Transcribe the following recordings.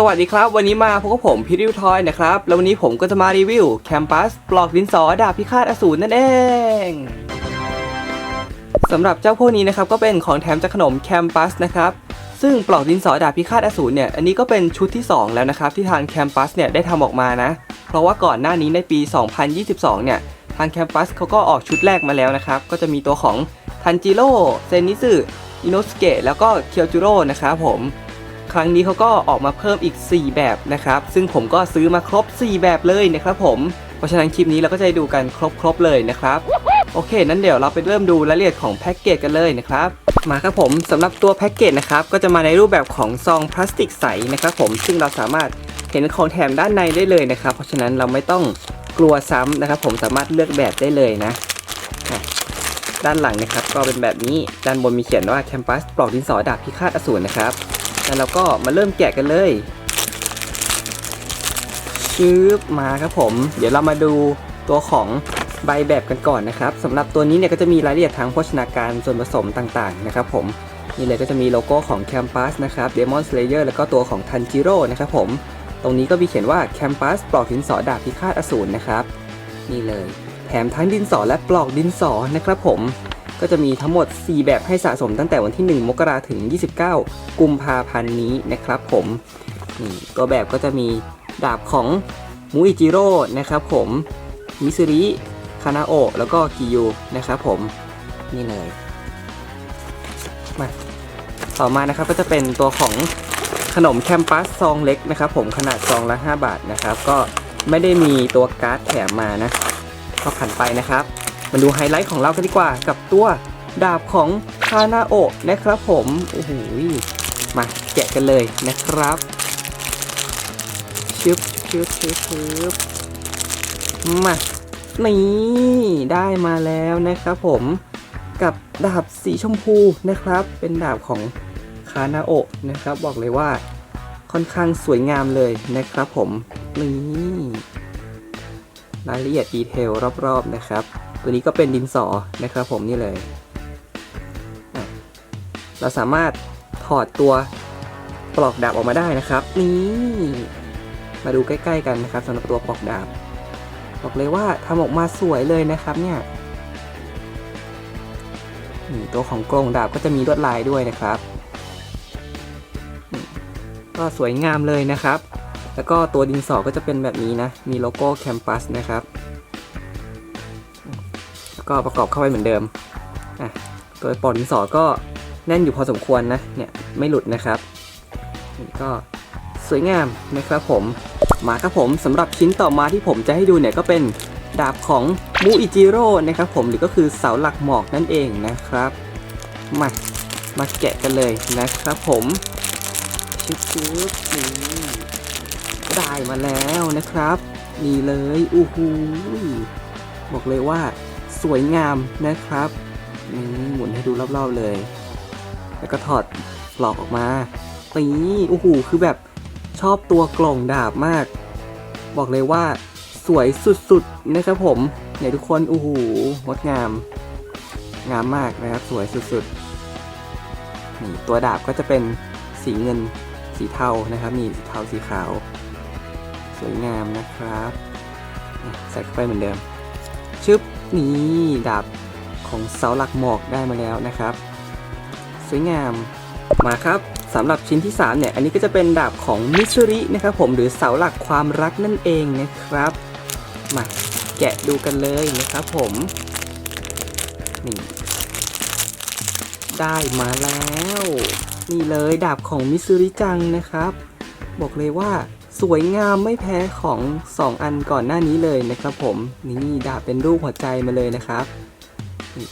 สวัสดีครับ วันนี้มาพบกับผมพิริวทอยนะครับ แล้ววันนี้ผมก็จะมารีวิวแคมปัสปลอกดินสอดาบพิฆาตอสูรนั่นเองสำหรับเจ้าพวกนี้นะครับก็เป็นของแถมจากขนมแคมปัสนะครับซึ่งปลอกดินสอดาบพิฆาตอสูรเนี่ยอันนี้ก็เป็นชุดที่ 2 แล้วนะครับที่ทางแคมปัสเนี่ยได้ทำออกมานะ เพราะว่าก่อนหน้านี้ในปี 2022 เนี่ยทางแคมปัสเขาก็ออกชุดแรกมาแล้วนะครับก็จะมีตัวของทันจิโร่เซนิสึอิโนสเกะแล้วก็เคียวจูโร่นะครับผม ครั้งนี้เขาก็ออกมาเพิ่มอีก 4 แบบนะครับ ซึ่งผมก็ซื้อมาครบ 4 แบบเลยนะครับผม เพราะฉะนั้นคลิปนี้เราก็จะดูกันครบๆเลยนะครับโอเค นั้นเดี๋ยวเราไปเริ่มดูรายละเอียดของแพ็กเกจกันเลยนะครับ มาครับผมสำหรับตัวแพ็กเกจนะครับ ก็จะมาในรูปแบบของซองพลาสติกใสนะครับผม ซึ่งเราสามารถเห็นของแถมด้านในได้เลยนะครับ เพราะฉะนั้นเราไม่ต้องกลัวซ้ำนะครับ ผมสามารถเลือกแบบได้เลยนะอะด้านหลังนะครับก็เป็นแบบนี้ ด้านบนมีเขียนว่าแคมปัสปลอกดินสอดาบพิฆาตอสูรนะครับ แล้วเราก็มาเริ่มแกะกันเลยชืบมาครับผม เดี๋ยวเรามาดูตัวของใบแบบกันก่อนนะครับสำหรับตัวนี้เนี่ยก็จะมีรายละเอียดทางโภชนาการส่วนผสมต่างๆนะครับผมนี่เลยก็จะมีโลโก้ของ Campus นะครับ Demon Slayer แล้วก็ตัวของ Tanjiro นะครับผม ตรงนี้ก็มีเขียนว่า Campus ปลอกดินสอดาบพิฆาตอสูรนะครับ นี่เลย แถมทั้งดินสอและปลอกดินสอนะครับผม ก็จะมีทั้งหมด 4 แบบให้สะสมตั้งแต่วันที่ 1 มกราถึง 29 กุมภาพันธ์นี้นะครับผมนี่ตัวแบบก็จะมีดาบของมูอิจิโร่นะครับผมมิซึริคานาโอแล้วก็กิยูนะครับผมนี่เลยมาต่อมานะครับก็จะเป็นตัวของขนมแคมปัสซองเล็กนะครับผมขนาดซองละ 5 บาทนะครับ ก็ไม่ได้มีตัวการ์ดแถมมานะ ก็ผ่านไปนะครับ มาดูไฮไลท์ของเรากันดีกว่ากับตัวดาบของคานาโอะนะครับผมโอ้โหมาแกะกันเลยนะครับชึบชึบชึบชึบมานี่ได้มาแล้วนะครับผมกับดาบสีชมพูนะครับ เป็นดาบของคานาโอะนะครับ บอกเลยว่าค่อนข้างสวยงามเลยนะครับผมนี่ รายละเอียดดีเทลรอบๆนะครับ ตัวนี้ก็เป็นดินสอนะครับผมนี่เลย เราสามารถถอดตัวปลอกดาบออกมาได้นะครับ นี่มาดูใกล้ๆกันนะครับสำหรับตัวปลอกดาบ บอกเลยว่าทำออกมาสวยเลยนะครับเนี่ยตัวของกรงดาบก็จะมีลวดลายด้วยนะครับ ก็สวยงามเลยนะครับ แล้วก็ตัวดินสอก็จะเป็นแบบนี้นะ มีโลโก้แคมปัสนะครับ แล้วก็ประกอบเข้าไปเหมือนเดิมอะตัวปอกดินสอก็แน่นอยู่พอสมควรนะ เนี่ยไม่หลุดนะครับนี่ก็สวยงามนะครับผม มาครับผมสำหรับชิ้นต่อมาที่ผมจะให้ดูเนี่ยก็เป็นดาบของมูอิจิโร่นะครับผมหรือก็คือเสาหลักหมอกนั่นเองนะครับ มามาแกะกันเลยนะครับผมชิบชิบนี่ ได้มาแล้วนะครับนี่เลยอู้หูบอกเลยว่าสวยงามนะครับนี่หมุนให้ดูรอบๆเลย แล้วก็ถอดปลอกออกมานี่อู้หูคือแบบชอบตัวกล่องดาบมาก บอกเลยว่าสวยสุดๆนะครับผมเนี่ยทุกคนโอ้โหงดงาม งามมากนะครับสวยสุดๆนี่ตัวดาบก็จะเป็นสีเงินสีเทานะครับนี่สีเทาสีขาว สวยงามนะครับใส่เข้าไปเหมือนเดิม ชึบนี่ดาบของเสาหลักหมอกได้มาแล้วนะครับ สวยงามมาครับสำหรับชิ้นที่ 3 เนี่ย อันนี้ก็จะเป็นดาบของมิซูรินะครับผมหรือเสาหลักความรักนั่นเองนะครับ มาแกะดูกันเลยนะครับผมนี่ได้มาแล้ว นี่เลยดาบของมิซูริจังนะครับ บอกเลยว่า สวยงามไม่แพ้ของ 2 อันก่อนหน้านี้เลยนะครับผมนี่ดาบเป็นรูปหัวใจมาเลยนะครับ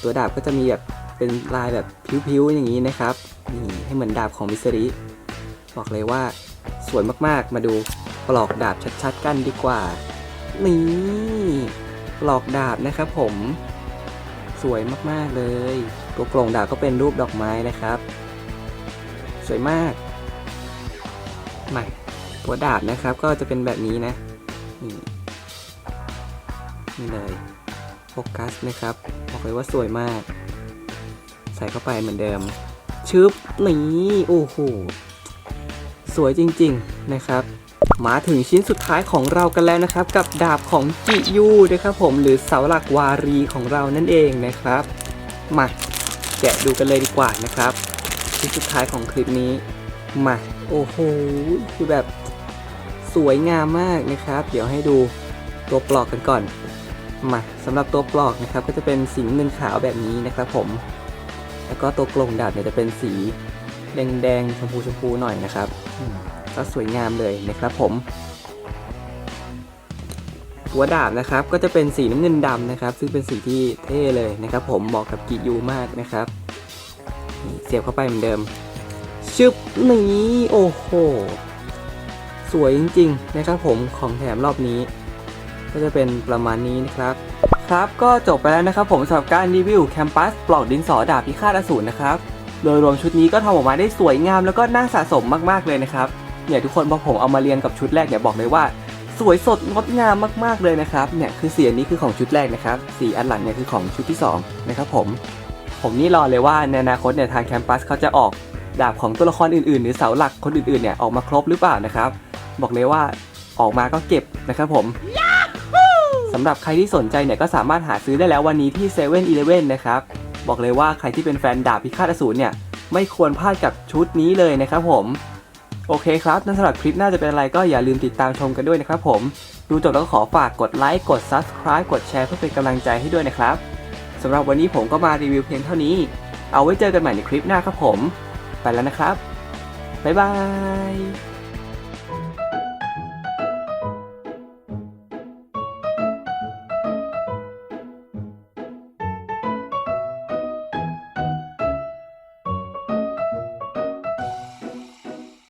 ตัวดาบก็จะมีแบบเป็นลายแบบพิ้วๆอย่างนี้นะครับนี่ให้เหมือนดาบของมิสริบอกเลยว่าสวยมากๆมาดูปลอกดาบชัดๆ กันดีกว่า นี่ปลอกดาบนะครับผมสวยมากๆเลย ตัวกลงดาบก็เป็นรูปดอกไม้นะครับ สวยมากใหม่าตัวดาบนะครับ ก็จะเป็นแบบนี้นะ นี่นี่เลยโฟกัสนะครับบอกเลยว่าสวยมาก ใส่เข้าไปเหมือนเดิม ชึบนี่โอ้โหสวยจริง ๆนะครับ มาถึงชิ้นสุดท้ายของเรากันแล้วนะครับ กับดาบของจิยูนะครับผมหรือเสาหลักวารีของเรานั่นเองนะครับมาแกะดูกันเลยดีกว่านะครับ ชิ้นสุดท้ายของคลิปนี้มาโอ้โหคือแบบ สวยงามมากนะครับ เดี๋ยวให้ดูตัวปลอกกันก่อน มาสำหรับตัวปลอกนะครับก็จะเป็นสีเงินขาวแบบนี้นะครับผม แล้วก็ตัวกลงดาบเนี่ยจะเป็นสีแดงๆชมพูชมพูหน่อยนะครับก็สวยงามเลยนะครับผม หัวดาบนะครับก็จะเป็นสีน้ำเงินดำนะครับ ซึ่งเป็นสีที่เท่เลยนะครับ ผมเหมาะกับกิยูมากนะครับเสียบเข้าไปเหมือนเดิมชึบนี้โอ้โห สวยจริงๆนะครับผมของแถมรอบนี้ ก็จะเป็นประมาณนี้นะครับ ครับก็จบไปแล้วนะครับผมสำหรับการรีวิวแคมปัสปลอกดินสอดาบพิฆาตอสูรนะครับโดยรวมชุดนี้ก็ทำออกมาได้สวยงามแล้วก็น่าสะสมมากๆเลยนะครับเนี่ยทุกคนพอผมเอามาเรียงกับชุดแรกเนี่ยบอกเลยว่า สวยสดงดงามมากๆเลยนะครับเนี่ยคือสีอันนี้คือของชุดแรกนะครับสีอันหลังเนี่ยคือของชุดที่สองนะครับผมผมนี่รอเลยว่าในอนาคตเนี่ยทางแคมปัสเขาจะออกดาบของตัวละครอื่นๆ หรือเสาหลักคนอื่นๆเนี่ยออกมาครบหรือเปล่านะครับ บอกเลยว่าออกมาก็เก็บนะครับผมสำหรับใครที่สนใจเนี่ยก็สามารถหาซื้อได้แล้ววันนี้ที่7 e เ e ่ e อนะครับ บอกเลยว่าใครที่เป็นแฟนดาบพิฆาตอสูรเนี่ยไม่ควรพลาดกับชุดนี้เลยนะครับผมโอเคครับ นั่นสำหรับคลิปหน่าจะเป็นอะไรก็อย่าลืมติดตามชมกันด้วยนะครับผม ดูจบแล้วก็ขอฝากกดไลค์ กด Subscribe กดแชร์เพื่อเป็นกำลังใจให้ด้วยนะครับสำหรับวันนี้ผมก็มารีวิวเพียงเท่านี้ เอาไว้เจอกันใหม่ในคลิปหน้าครับผม ไปแล้วนะครับ บ๊ายบาย